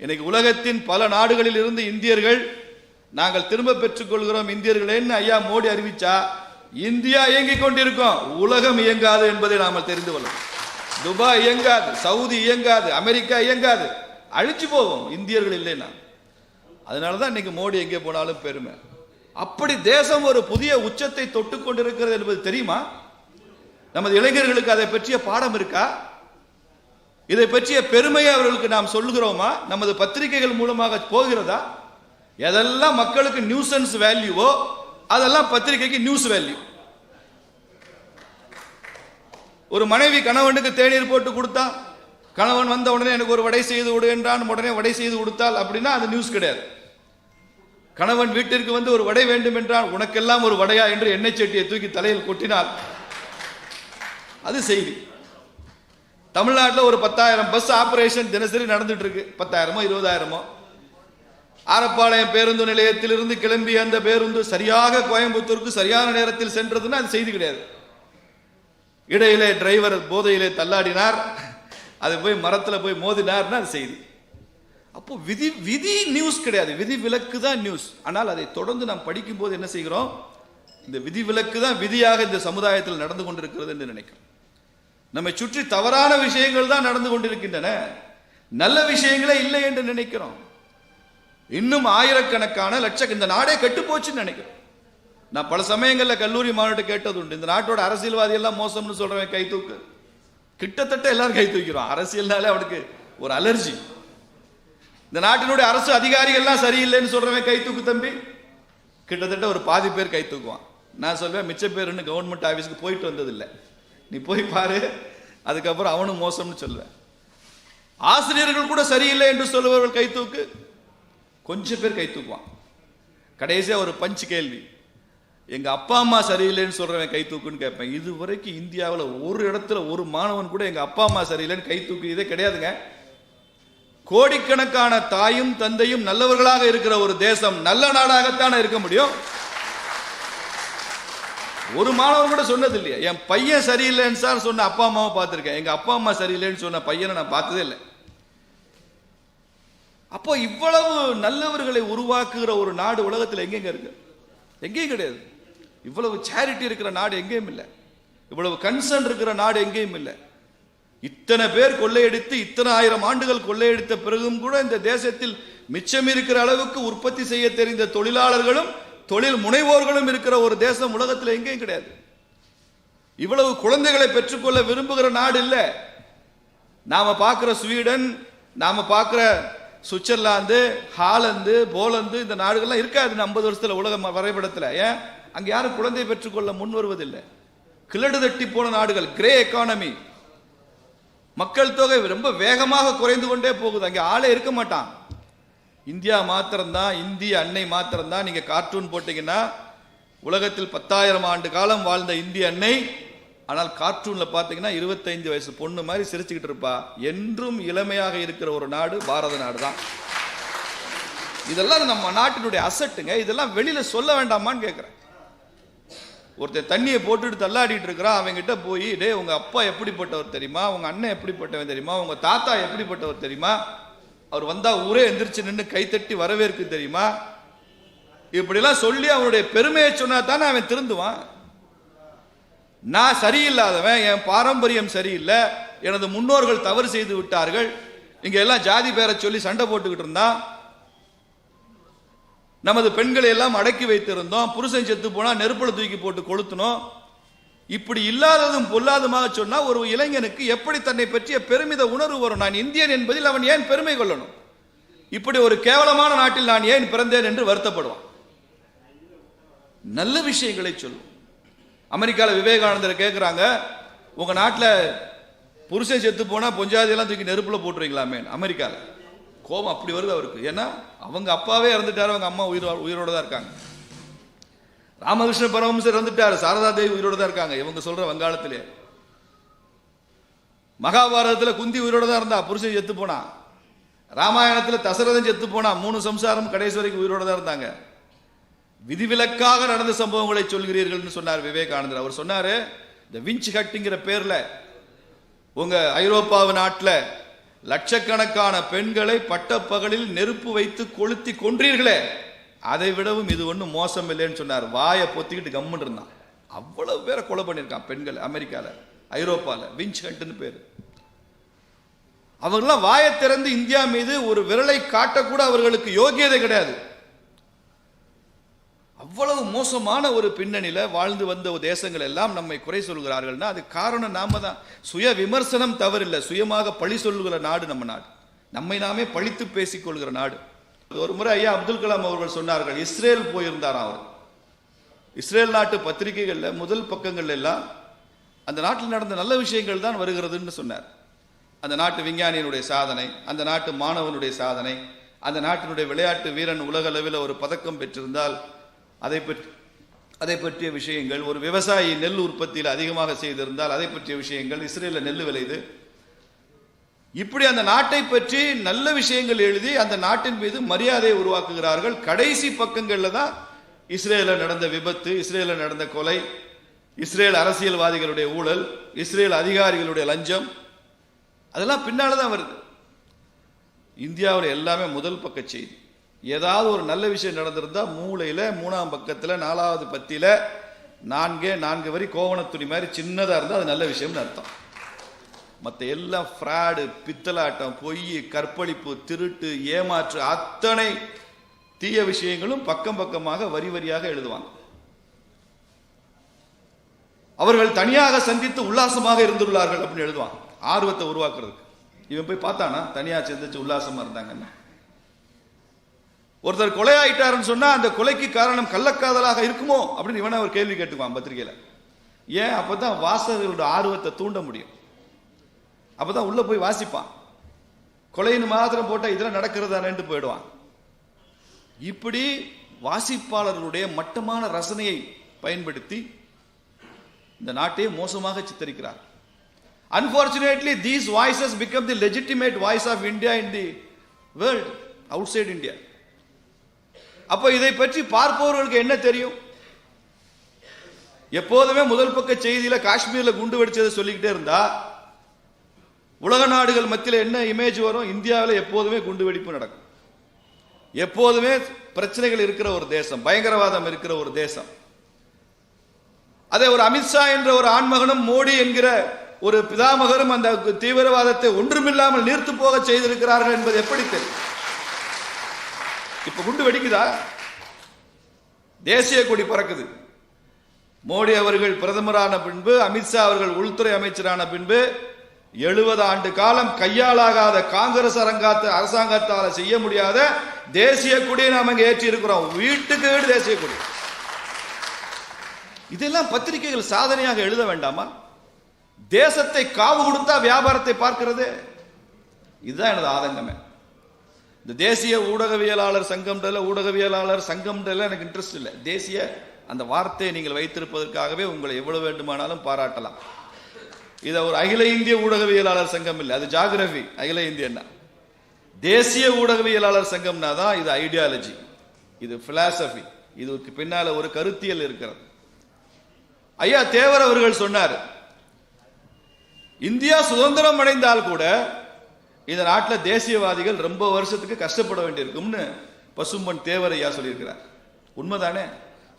இன்னைக்கு உலகத்தின் பல நாடுகளில் இருந்து இந்தியர்கள் நாங்கள் திரும்ப பெற்றுக்கொள்கிறோம் இந்தியர்களேன்னு ஐயா மோடி அறிவிச்சா? இந்தியா இயங்கிக் கொண்டிருக்கும். உலகம் இயங்காது என்பதை நாம தெரிந்து கொள்ளும் துபாய் இயங்காது சவுதி இயங்காது அமெரிக்கா இயங்காது. அழிச்சு போவோம். இந்தியர்கள் இல்லைன்னா. அதனால தான் இன்னைக்கு மோடி எங்கே போனாலும் பெருமை. அப்படி தேசம் ஒரு புதிய உச்சத்தை தொட்டு கொண்டிருக்கிறது என்பது தெரியுமா? நமது இளைஞர்களுக்கு அதை பற்றிய பாடம் இருக்கா? இதை பற்றிய பெருமையை அவர்களுக்கு நாம் சொல்லுகிறோமா? நமது பத்திரிகைகள் மூலமாக போகிறதா? எதெல்லாம் மக்களுக்கு நியூசன்ஸ் வேல்யூவோ அதெல்லாம் பத்திரிகைக்கு நியூஸ் வேல்யூ ஒரு மனைவி கணவனுக்கு தேநீர் போட்டு கொடுத்தா கணவன் வந்த உடனே எனக்கு ஒரு வடை செய்து விடு என்றான் உடனே வடை செய்து கொடுத்தால் அப்படின்னா அது நியூஸ் கிடையாது. கணவன் வீட்டிற்கு வந்து ஒரு வடை வேண்டும் என்றால் உனக்கெல்லாம் ஒரு வடையா? என்று எண்ணெய் சட்டியை தூக்கி தலையில் கொட்டினால் அது செய்தி. தமிழ்நாட்டில் ஒரு பத்தாயிரம் பஸ் ஆபரேஷன் தினசரி நடந்துட்டு இருக்கு பத்தாயிரமோ இருபதாயிரமோ? ஆரப்பாளையம் பேருந்து நிலையத்திலிருந்து கிளம்பி அந்த பேருந்து சரியாக கோயம்புத்தூருக்கு சரியான நேரத்தில் சென்றதுன்னா அது செய்தி கிடையாது. இடையிலே டிரைவர் போதையிலே தள்ளாடினார். அது போய் மரத்தில் போய் மோதினார்னா அது செய்தி. அப்போ விதி விதி நியூஸ் கிடையாது. விதி விலக்கு தான் நியூஸ் ஆனால் அதை தொடர்ந்து நாம் படிக்கும் போது என்ன செய்கிறோம்? இந்த விதி விலக்கு தான் விதியாக இந்த சமுதாயத்தில் நடந்து கொண்டிருக்கிறது என்று நினைக்கிறோம். நம்மை சுற்றி தவறான விஷயங்கள் தான் நடந்து கொண்டிருக்கின்றன. நல்ல விஷயங்களே இல்லை என்று நினைக்கிறோம். இன்னும் ஆயிரக்கணக்கான லட்சம் இந்த நாடே கெட்டு போச்சுன்னு நினைக்கிறோம். நான் பல சமயங்களில் கல்லூரி மாநாட்டு கேட்டது உண்டு இந்த நாட்டோட அரசியல்வாதி எல்லாம் மோசம்னு சொல்றவன் கை தூக்கு. கிட்டத்தட்ட எல்லாரும் கை தூக்கிறோம் அரசியல்னாலே அவனுக்கு ஒரு அலர்ஜி. இந்த நாட்டினுடைய அரசு அதிகாரிகள்லாம் சரியில்லைன்னு சொல்றவன் கை தூக்கு தம்பி. கிட்டத்தட்ட ஒரு பாதி பேர் கை தூக்குவான். நான் சொல்வேன் மிச்ச பேர் இன்னும் கவர்மெண்ட் ஆஃபீஸ்க்கு போயிட்டு வந்ததில்லை. நீ போய் பாரு. அதுக்கப்புறம் அவனும் மோசம்னு சொல்லுவேன் ஆசிரியர்கள் கூட சரியில்லை என்று சொல்லுபவர்கள் கைத்தூக்கு கொஞ்சம் பேர் கைத்தூக்குவான் கடைசியாக ஒரு பஞ்சு கேள்வி. எங்கள் அப்பா அம்மா சரியில்லைன்னு சொல்கிறவன் கை தூக்குன்னு கேட்பேன். இது வரைக்கும் இந்தியாவில் ஒரு இடத்துல ஒரு மாணவன் கூட எங்கள் அப்பா அம்மா சரியில்லைன்னு கை தூக்கு. இதே கிடையாதுங்க. கோடிக்கணக்கான தாயும் தந்தையும் நல்லவர்களாக இருக்கிற ஒரு தேசம் நல்ல நாடாகத்தானே இருக்க முடியும்? ஒரு மாணவர் கூட சொன்னது இல்லையா என் பையன் சரியில்லைன்னு சார் சொன்ன அப்பா அம்மாவை பார்த்துருக்கேன். எங்க அப்பா அம்மா சரியில்லைன்னு சொன்ன பையனை நான் பார்த்ததே இல்லை. அப்போ இவ்வளவு நல்லவர்களை உருவாக்குகிற ஒரு நாடு உலகத்தில் எங்கெங்க இருக்கு? எங்கேயும் கிடையாது. இவ்வளவு சேரிட்டி இருக்கிற நாடு எங்கேயும் இல்லை. இவ்வளவு கன்சர்ன் இருக்கிற நாடு எங்கேயும் இல்லை. இத்தனை பேர் கொள்ளையடித்து இத்தனை ஆயிரம் ஆண்டுகள் கொள்ளையடித்த பிறகும் கூட இந்த தேசத்தில் மிச்சம் இருக்கிற அளவுக்கு உற்பத்தி செய்ய தெரிந்த தொழிலாளர்களும் தொழில் முனைவோர்களும் இருக்கிற ஒரு தேசம் உலகத்தில் எங்கேயும் கிடையாது. இவ்வளவு குழந்தைகளை பெற்றுக்கொள்ள விரும்புகிற நாடு இல்லை. நாம பார்க்கிற ஸ்வீடன் நாம பார்க்கிற சுவிட்சர்லாந்து ஹாலந்து போலந்து இந்த நாடுகள்லாம் இருக்காது இந்த ஐம்பது வருஷத்தில் உலக ம- ஏன்? அங்கே யாரும் குழந்தை பெற்றுக்கொள்ள முன் வருவதில்லை. கிழடு தட்டி போன நாடுகள் கிரே எக்கானமி மக்கள் தொகை ரொம்ப வேகமாக குறைந்து கொண்டே போகுது. அங்கே ஆளே இருக்க மாட்டான். இந்தியா மாத்திரம்தான் இந்திய அன்னை மாத்திரம்தான் நீங்கள் கார்ட்டூன் போட்டிங்கன்னா உலகத்தில் பத்தாயிரம் ஆண்டு காலம் வாழ்ந்த இந்திய அன்னை ஆனால் கார்ட்டூனில் பார்த்தீங்கன்னா இருபத்தைந்து வயசு பொண்ணு மாதிரி சிரிச்சுக்கிட்டு இருப்பா. என்றும் இளமையாக இருக்கிற ஒரு நாடு பாரத நாடு தான் இதெல்லாம் நம்ம நாட்டினுடைய அசட்டுங்க இதெல்லாம் வெளியில் சொல்ல வேண்டாமான்னு கேட்குறேன் ஒருத்தன் தண்ணியை போட்டுட்டு தள்ளாடிட்டு இருக்கிறான். அவங்ககிட்ட போய் டே உங்கள் அப்பா எப்படிப்பட்டவர் தெரியுமா? உங்கள் அண்ணன் எப்படிப்பட்டவன் தெரியுமா? உங்கள் தாத்தா எப்படிப்பட்டவர் தெரியுமா? அவர் வந்தா ஊரே எந்திரிச்சு நின்று கைத்தட்டி வரவேற்கு தெரியுமா? இப்படிலாம் சொல்லி அவனுடைய பெருமையை சொன்னா தானே அவன் திருந்துவான். நான் சரியில்லாதவன் என் பாரம்பரியம் சரியில்லை எனது முன்னோர்கள் தவறு செய்து விட்டார்கள் இங்க எல்லாம் ஜாதி பேரை சொல்லி சண்டை போட்டுக்கிட்டு இருந்தான். நமது பெண்களை எல்லாம் அடக்கி வைத்திருந்தோம் புருஷன் செத்து போனா நெருப்புல தூக்கி போட்டு கொளுத்தணும் இப்படி இல்லாததும் பொல்லாதமாக சொன்னால் ஒரு இளைஞனுக்கு எப்படி தன்னை பற்றிய பெருமித உணர்வு வரும்? நான் இந்தியன் என்பதில் அவன் ஏன் பெருமை கொள்ளணும்? இப்படி ஒரு கேவலமான நாட்டில் நான் ஏன் பிறந்தேன் என்று வருத்தப்படுவான். நல்ல விஷயங்களை சொல்லும். அமெரிக்காவில் விவேகானந்தர் கேட்குறாங்க உங்கள் நாட்டில் புருஷன் செத்து போனால் பொஞ்சாதியெல்லாம் தூக்கி நெருப்பில் போட்டுருவீங்களாமே அமெரிக்காவில் கோபம் அப்படி வருது அவருக்கு. ஏன்னா அவங்க அப்பாவே இறந்துட்டார் அவங்க அம்மா உயிர் உயிரோடு தான் இருக்காங்க. ராமகிருஷ்ண பரமஹம்சர் இறந்துட்டார். சாரதா தேவி உயிரோட தான் இருக்காங்க. இவங்க சொல்ற வங்காளத்திலே. மகாபாரதத்தில் குந்தி உயிரோட தான் இருந்தா. புருஷன் செத்து போனா. ராமாயணத்தில் தசரதன் செத்து போனா. மூணு சம்சாரம் கடைசி வரைக்கும் உயிரோட தான் இருந்தாங்க. விதிவிலக்காக நடந்த சம்பவங்களை சொல்கிறீர்கள்னு சொன்னார் விவேகானந்தர். அவர் சொன்னார் இந்த விஞ்ச் ஹட்டுங்கிற பேரில் உங்க ஐரோப்பாவு நாட்டில் லட்சக்கணக்கான பெண்களை பட்டப்பகலில் நெருப்பு வைத்து கொளுத்தி கொன்றீர்களே. அதை விடவும் இது ஒன்றும் மோசம் இல்லைன்னு சொன்னார். வாயை பொத்திக்கிட்டு கம்முன்னு இருந்தான். அவ்வளவு பேரை கொலை பண்ணியிருக்கான் பெண்கள் அமெரிக்கால ஐரோப்பால விஞ்ச் ஹண்ட்னு பேர். அவர்கள்லாம் வாயை திறந்து இந்தியா மீது ஒரு விரலை காட்டக்கூட அவர்களுக்கு யோகியதை கிடையாது. அவ்வளவு மோசமான ஒரு பின்னணியில வாழ்ந்து வந்த தேசங்கள் எல்லாம் நம்மை குறை சொல்கிறார்கள்னா அது காரணம் நாம தான். சுய விமர்சனம் தவறில்லை. சுயமாக பழி சொல்லுகிற நாடு நம்ம நாடு. நம்மை நாமே பழித்து பேசிக்கொள்கிற நாடு. ஒரு முறை ஐயா அப்துல் கலாம் அவர்கள் சொன்னார்கள் இஸ்ரேல் போயிருந்தாராம் அவர். இஸ்ரேல் நாட்டு பத்திரிகைகளில் முதல் பக்கங்கள் எல்லாம் அந்த நாட்டில் நடந்த நல்ல விஷயங்கள் தான் வருகிறதுன்னு சொன்னார். அந்த நாட்டு விஞ்ஞானியினுடைய சாதனை அந்த நாட்டு மாணவனுடைய சாதனை அந்த நாட்டினுடைய விளையாட்டு வீரன் உலக அளவில் ஒரு பதக்கம் பெற்றிருந்தால் அதை பற்றி அதை பற்றிய விஷயங்கள் ஒரு விவசாயி நெல் உற்பத்தியில் அதிகமாக செய்திருந்தால் அதை பற்றிய விஷயங்கள் இஸ்ரேலில் நெல் விளையுது இப்படி அந்த நாட்டை பற்றி நல்ல விஷயங்கள் எழுதி அந்த நாட்டின் மீது மரியாதையை உருவாக்குகிறார்கள். கடைசி பக்கங்களில் தான் இஸ்ரேலில் நடந்த விபத்து இஸ்ரேலில் நடந்த கொலை இஸ்ரேல் அரசியல்வாதிகளுடைய ஊழல் இஸ்ரேல் அதிகாரிகளுடைய லஞ்சம். அதெல்லாம் பின்னால் தான் வருது. இந்தியாவில் எல்லாமே முதல் பக்க செய்தி. ஏதாவது ஒரு நல்ல விஷயம் நடந்திருந்தால் மூளையில் மூணாம் பக்கத்தில் நாலாவது பத்தியில் நான்கே நான்கு வரி கோவணத்துணி மாதிரி சின்னதாக இருந்தால் அது நல்ல விஷயம்னு அர்த்தம். மற்ற எல்லாம் ஃப்ராடு பித்தலாட்டம் பொய் கற்பழிப்பு திருட்டு ஏமாற்று அத்தனை தீய விஷயங்களும் பக்கம் பக்கமாக வரி வரியாக எழுதுவாங்க. அவர்கள் தனியாக சந்தித்து உல்லாசமாக இருந்துள்ளார்கள் அப்படின்னு எழுதுவான் ஆர்வத்தை உருவாக்குறதுக்கு. இவன் போய் பார்த்தானா? தனியாக சந்திச்சு உல்லாசமா இருந்தாங்கன்னு. ஒருத்தர் கொலை ஆயிட்டாருன்னு சொன்னா அந்த கொலைக்கு காரணம் கள்ளக்காதலாக இருக்குமோ? அப்படின்னு இவனை அவர் கேள்வி கேட்டுக்குவான் பத்திரிகையில. ஏன்? அப்பதான் வாசகர்களோட ஆர்வத்தை தூண்ட முடியும். அப்பதான் உள்ள போய் வாசிப்பான். கொலைன்னு மாத்திரம் போட்டா இதெல்லாம் நடக்கிறதானேன்ட்டு போயிடுவான். இப்படி வாசிப்பாளர்களுடைய மட்டமான ரசனையை பயன்படுத்தி இந்த நாட்டையே மோசமாக சித்தரிக்கிறார். Unfortunately these voices become the legitimate voice of India in the world outside India அப்போ இதை பற்றி பார்ப்பவர்களுக்கு என்ன தெரியும்? எப்போதுமே முதல் பக்க செய்தியில் காஷ்மீரில் குண்டு வெடிச்சதை சொல்லிக்கிட்டே இருந்தா உலக நாடுகள் மத்தியில் என்ன இமேஜ் வரும்? இந்தியாவில் எப்போதுமே குண்டு வெடிப்பு நடக்கும். எப்போதுமே பிரச்சனைகள் இருக்கிற ஒரு தேசம் பயங்கரவாதம் இருக்கிற ஒரு தேசம். அதே ஒரு அமித்ஷா என்ற ஒரு ஆண்மகனும் மோடி என்கிற ஒரு பிதாமகரும் அந்த தீவிரவாதத்தை ஒன்றுமில்லாமல் நீர்த்து போக செய்திருக்கிறார்கள் என்பது எப்படி தெரியும்? இப்ப குண்டு வெடிக்குதா? தேசிய கொடி பறக்குது. மோடி அவர்கள் பிரதமரான பின்பு அமித்ஷா அவர்கள் உள்துறை அமைச்சரான பின்பு எழுபது ஆண்டு காலம் கையாலாகாத காங்கிரஸ் அரங்காத்த அரசாங்கத்தால் செய்ய முடியாத தேசிய கொடியை நாம் இங்க ஏற்றி இருக்கிறோம் வீட்டுக்கு வீடு தேசிய கொடி. இதெல்லாம் பத்திரிகைகள் சாதனையாக எழுத வேண்டாமா? தேசத்தை காவு கொடுத்தா வியாபாரத்தை பார்க்கிறது? இதுதான் எனது ஆதங்கமே. இந்த தேசிய ஊடகவியலாளர் சங்கம்ன்றல ஊடகவியலாளர் சங்கம்ன்றல எனக்கு இன்ட்ரெஸ்ட் இல்லை. தேசிய அந்த வார்த்தையை நீங்கள் வைத்திருப்பதற்காகவே உங்களை எவ்வளவு வேண்டுமானாலும் பாராட்டலாம். இதை ஒரு அகில இந்திய ஊடகவியலாளர் சங்கம் இல்லை அது ஜாகிரபி அகில இந்தியன்னா தேசிய ஊடகவியலாளர் சங்கம்னா தான் இது ஐடியாலஜி இது பிலாசபி இதுக்கு பின்னால ஒரு கருத்தியல் இருக்கிறது. ஐயா தேவர் அவர்கள் சொன்னார் இந்தியா சுதந்திரம் அடைந்தால் கூட இந்த நாட்டில் தேசியவாதிகள் ரொம்ப வருஷத்துக்கு கஷ்டப்பட வேண்டியிருக்கும்னு பசும்பன் தேவர் ஐயா சொல்லியிருக்கிறார். உண்மைதானே?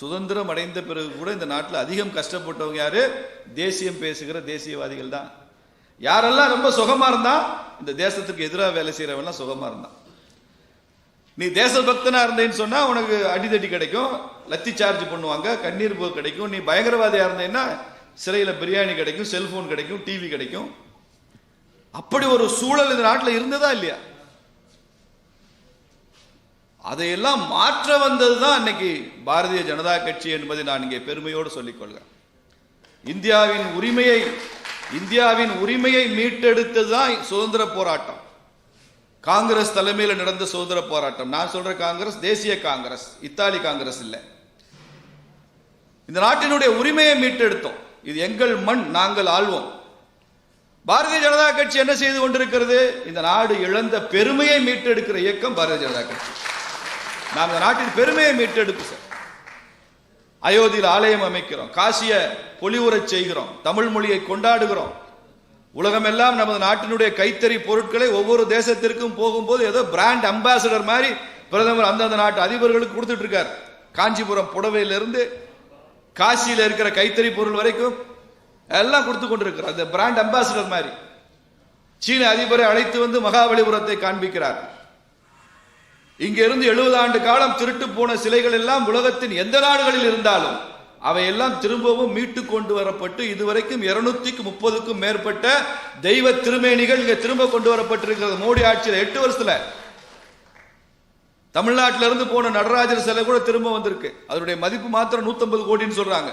சுதந்திரம் அடைந்த பிறகு கூட இந்த நாட்டில் அதிகம் கஷ்டப்பட்டவங்க யாரு? தேசியம் பேசுகிற தேசியவாதிகள் தான். யாரெல்லாம் ரொம்ப சுகமா இருந்தா இந்த தேசத்துக்கு எதிராக வேலை செய்யறவெல்லாம் சுகமா இருந்தான். நீ தேசபக்தனா இருந்தேன்னு சொன்னா உனக்கு அடிதடி கிடைக்கும் லத்தி சார்ஜ் பண்ணுவாங்க கண்ணீர் போ கிடைக்கும் நீ பயங்கரவாதியா இருந்தேன்னா சிறையில பிரியாணி கிடைக்கும் செல்போன் கிடைக்கும் டிவி கிடைக்கும். அப்படி ஒரு சூழல் இந்த நாட்டில் இருந்ததா இல்லையா? அதையெல்லாம் மாற்ற வந்தது தான் அன்னைக்கு பாரதிய ஜனதா கட்சி என்பதை நான் இங்கே பெருமையோடு சொல்லிக்கொள்கிறேன் இந்தியாவின் உரிமையை இந்தியாவின் உரிமையை மீட்டெடுத்தது தான் சுதந்திர போராட்டம். காங்கிரஸ் தலைமையில் நடந்த சுதந்திர போராட்டம். நான் சொல்ற காங்கிரஸ் தேசிய காங்கிரஸ் இத்தாலி காங்கிரஸ் இல்லை. இந்த நாட்டினுடைய உரிமையை மீட்டெடுத்தோம். இது எங்கள் மண் நாங்கள் ஆள்வோம். பாரதிய ஜனதா கட்சி என்ன செய்து கொண்டிருக்கிறது? இந்த நாடு இழந்த பெருமையை மீட்டெடுக்கிற இயக்கம் பாரதிய ஜனதா கட்சி. நாம் இந்த நாட்டின் பெருமையை மீட்டெடுப்பு சார். அயோத்தியில் ஆலயம் அமைக்கிறோம் காசிய பொலிவுறச் செய்கிறோம் தமிழ் மொழியை கொண்டாடுகிறோம். உலகமெல்லாம் நமது நாட்டினுடைய கைத்தறி பொருட்களை ஒவ்வொரு தேசத்திற்கும் போகும்போது ஏதோ பிராண்ட் அம்பாசடர் மாதிரி பிரதமர் அந்தந்த நாட்டு அதிபர்களுக்கு கொடுத்துட்டு இருக்கார். காஞ்சிபுரம் புடவையிலிருந்து காசியில் இருக்கிற கைத்தறி பொருள் வரைக்கும் எல்லாம் கொடுத்து கொண்டிருக்கிறார். அந்த பிராண்ட் அம்பாசிடர் மாதிரி. சீன அதிபரை அழைத்து வந்து மகாபலிபுரத்தை காண்பிக்கிறார். இங்கிருந்து எழுபது ஆண்டு காலம் திருட்டு போன சிலைகள் எல்லாம் உலகத்தின் எந்த நாடுகளில் இருந்தாலும் அவையெல்லாம் திரும்பவும் மீட்டு கொண்டு வரப்பட்டு இதுவரைக்கும் இருநூத்திக்கு முப்பதுக்கும் மேற்பட்ட தெய்வ திருமேனிகள் இங்க திரும்ப கொண்டு வரப்பட்டிருக்கிறது. மோடி ஆட்சியில் எட்டு வருஷத்துல. தமிழ்நாட்டிலிருந்து போன நடராஜர் சிலை கூட திரும்ப வந்திருக்கு. அதனுடைய மதிப்பு மாத்திரம் 150 கோடின்னு சொல்றாங்க.